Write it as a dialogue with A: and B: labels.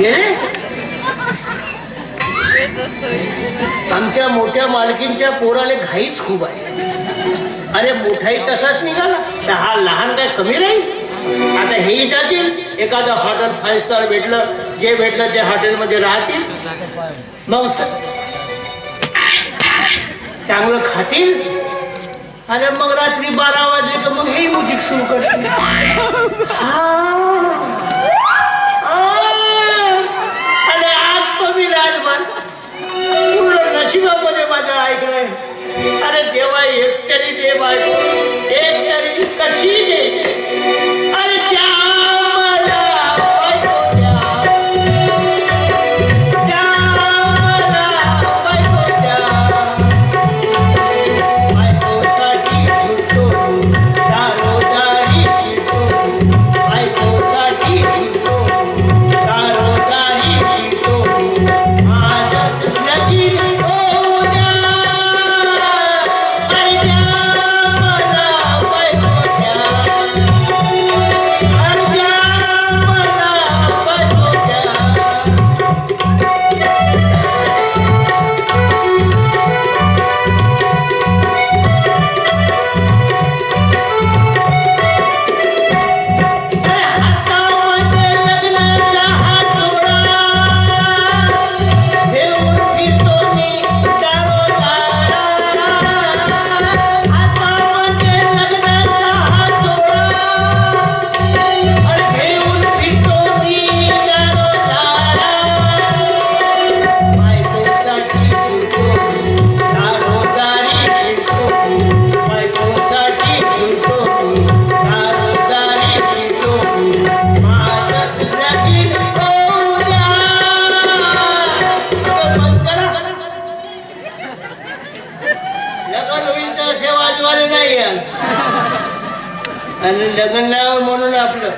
A: गेले आमच्या मोठ्या मालकींच्या पोराले घाईच खूप आहे. अरे मोठाही तसाच निघाला तर हा लहान काय कमी राहील? आता हेही जातील एखादं हॉटेल फाईव्ह स्टार भेटलं जे भेटलं ते हॉटेलमध्ये राहतील. मग सर चांगलं खातील? अरे मग रात्री बारा वाजले तर मग हे म्युझिक सुरू करतील. हा. शेतकरी देव आहे शेतकरी कशी असे नाही आणि लग्न नाव म्हणून आपलं.